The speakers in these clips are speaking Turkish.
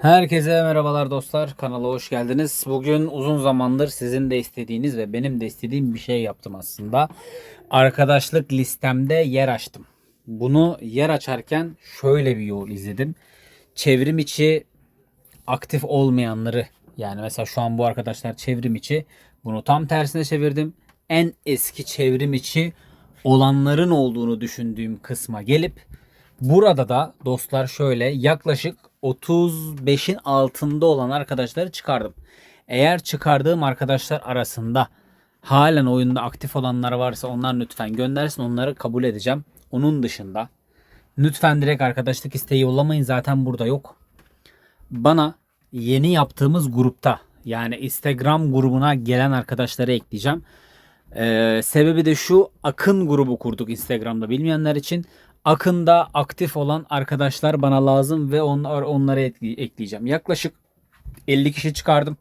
Herkese merhabalar dostlar. Kanala hoş geldiniz. Bugün uzun zamandır sizin de istediğiniz ve benim de istediğim bir şey yaptım aslında. Arkadaşlık listemde yer açtım. Bunu yer açarken şöyle bir yol izledim. Çevrim içi aktif olmayanları yani mesela şu an bu arkadaşlar çevrim içi bunu tam tersine çevirdim. En eski çevrim içi olanların olduğunu düşündüğüm kısma gelip burada da dostlar şöyle yaklaşık 35'in altında olan arkadaşları çıkardım. Eğer çıkardığım arkadaşlar arasında halen oyunda aktif olanlar varsa onlar lütfen göndersin onları kabul edeceğim. Onun dışında lütfen direkt arkadaşlık isteği yollamayın zaten burada yok bana yeni yaptığımız grupta yani Instagram grubuna gelen arkadaşları ekleyeceğim. Ee, sebebi de şu Akın grubu kurduk Instagram'da bilmeyenler için. Akın'da aktif olan arkadaşlar bana lazım ve onlar, onları ekle- ekleyeceğim. Yaklaşık 50 kişi çıkardım.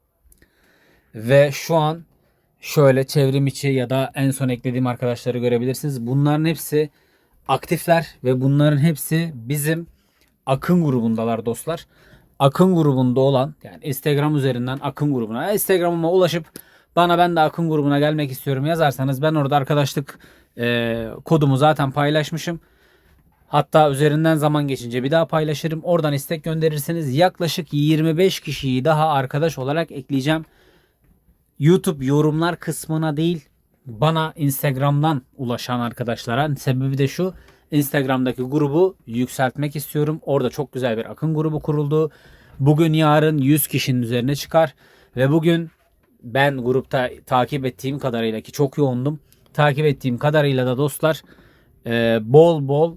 Ve şu an şöyle çevrim içi ya da en son eklediğim arkadaşları görebilirsiniz. Bunların hepsi aktifler ve bunların hepsi bizim Akın grubundalar dostlar. Akın grubunda olan yani Instagram üzerinden Akın grubuna Instagram'ıma ulaşıp bana ben de Akın grubuna gelmek istiyorum yazarsanız ben orada arkadaşlık e, kodumu zaten paylaşmışım. Hatta üzerinden zaman geçince bir daha paylaşırım. Oradan istek gönderirseniz yaklaşık 25 kişiyi daha arkadaş olarak ekleyeceğim. YouTube yorumlar kısmına değil bana Instagram'dan ulaşan arkadaşlara sebebi de şu Instagram'daki grubu yükseltmek istiyorum. Orada çok güzel bir akın grubu kuruldu. Bugün yarın 100 kişinin üzerine çıkar ve bugün ben grupta takip ettiğim kadarıyla ki çok yoğundum. Takip ettiğim kadarıyla da dostlar e, bol bol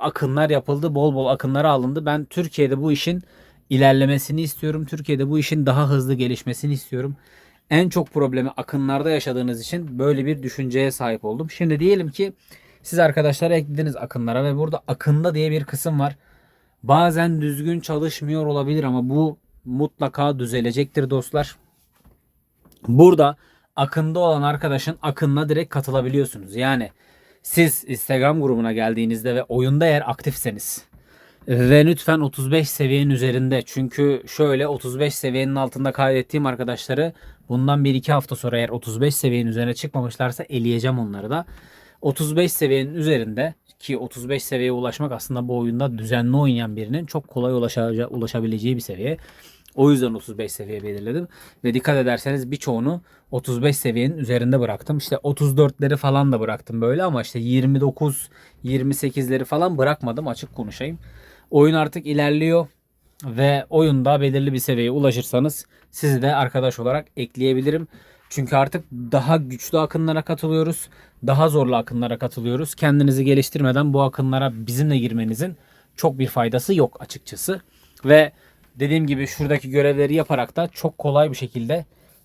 akınlar yapıldı. Bol bol akınlara alındı. Ben Türkiye'de bu işin ilerlemesini istiyorum. Türkiye'de bu işin daha hızlı gelişmesini istiyorum. En çok problemi akınlarda yaşadığınız için böyle bir düşünceye sahip oldum. Şimdi diyelim ki siz arkadaşlar eklediniz akınlara ve burada akında diye bir kısım var. Bazen düzgün çalışmıyor olabilir ama bu mutlaka düzelecektir dostlar. Burada akında olan arkadaşın akınına direkt katılabiliyorsunuz. Yani siz Instagram grubuna geldiğinizde ve oyunda eğer aktifseniz ve lütfen 35 seviyenin üzerinde çünkü şöyle 35 seviyenin altında kaydettiğim arkadaşları bundan 1-2 hafta sonra eğer 35 seviyenin üzerine çıkmamışlarsa eleyeceğim onları da. 35 seviyenin üzerinde ki 35 seviyeye ulaşmak aslında bu oyunda düzenli oynayan birinin çok kolay ulaşacağı, ulaşabileceği bir seviye. O yüzden 35 seviye belirledim. Ve dikkat ederseniz birçoğunu 35 seviyenin üzerinde bıraktım. İşte 34'leri falan da bıraktım böyle ama işte 29, 28'leri falan bırakmadım açık konuşayım. Oyun artık ilerliyor ve oyunda belirli bir seviyeye ulaşırsanız sizi de arkadaş olarak ekleyebilirim. Çünkü artık daha güçlü akınlara katılıyoruz. Daha zorlu akınlara katılıyoruz. Kendinizi geliştirmeden bu akınlara bizimle girmenizin çok bir faydası yok açıkçası. Ve dediğim gibi şuradaki görevleri yaparak da çok kolay bir şekilde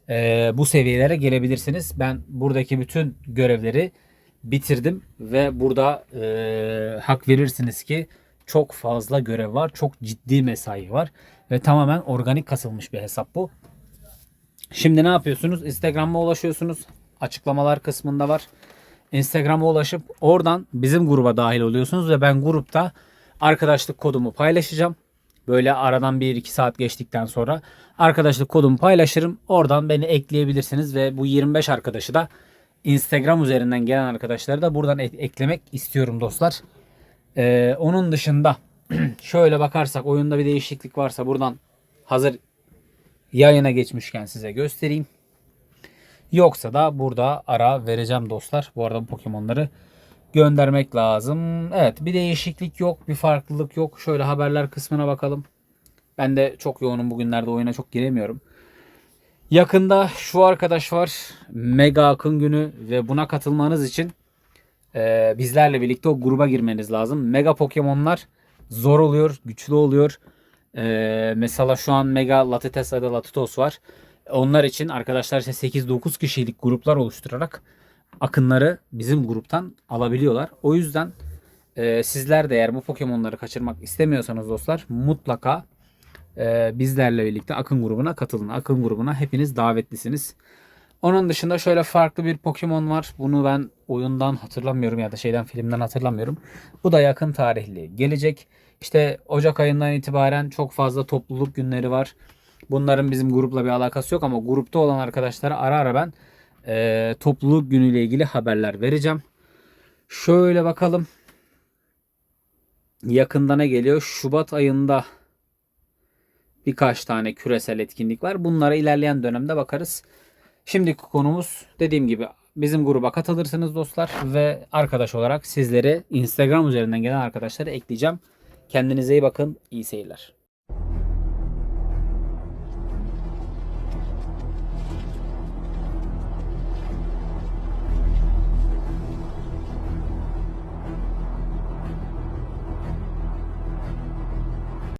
e, bu seviyelere gelebilirsiniz. Ben buradaki bütün görevleri bitirdim ve burada e, hak verirsiniz ki çok fazla görev var. Çok ciddi mesai var. Ve tamamen organik kasılmış bir hesap bu. Şimdi ne yapıyorsunuz? Instagram'a ulaşıyorsunuz. Açıklamalar kısmında var. Instagram'a ulaşıp oradan bizim gruba dahil oluyorsunuz ve ben grupta arkadaşlık kodumu paylaşacağım. Böyle aradan 1-2 saat geçtikten sonra arkadaşlık kodumu paylaşırım. Oradan beni ekleyebilirsiniz ve bu 25 arkadaşı da Instagram üzerinden gelen arkadaşları da buradan ek- eklemek istiyorum dostlar. Ee, onun dışında şöyle bakarsak oyunda bir değişiklik varsa buradan hazır yayına geçmişken size göstereyim. Yoksa da burada ara vereceğim dostlar. Bu arada bu Pokemon'ları göndermek lazım. Evet bir değişiklik yok. Bir farklılık yok. Şöyle haberler kısmına bakalım. Ben de çok yoğunum bugünlerde oyuna çok giremiyorum. Yakında şu arkadaş var. Mega Akın günü ve buna katılmanız için e, bizlerle birlikte o gruba girmeniz lazım. Mega Pokemon'lar zor oluyor, güçlü oluyor. E, mesela şu an Mega Latites ya da Latitos var. Onlar için arkadaşlar işte 8-9 kişilik gruplar oluşturarak akınları bizim gruptan alabiliyorlar. O yüzden e, sizler de eğer bu Pokemon'ları kaçırmak istemiyorsanız dostlar mutlaka e, bizlerle birlikte Akın grubuna katılın. Akın grubuna hepiniz davetlisiniz. Onun dışında şöyle farklı bir Pokemon var. Bunu ben oyundan hatırlamıyorum ya da şeyden filmden hatırlamıyorum. Bu da yakın tarihli gelecek. İşte Ocak ayından itibaren çok fazla topluluk günleri var. Bunların bizim grupla bir alakası yok ama grupta olan arkadaşlara ara ara ben e, topluluk günüyle ilgili haberler vereceğim. Şöyle bakalım. Yakında ne geliyor? Şubat ayında birkaç tane küresel etkinlik var. Bunlara ilerleyen dönemde bakarız. Şimdiki konumuz dediğim gibi bizim gruba katılırsınız dostlar ve arkadaş olarak sizleri Instagram üzerinden gelen arkadaşları ekleyeceğim. Kendinize iyi bakın. İyi seyirler.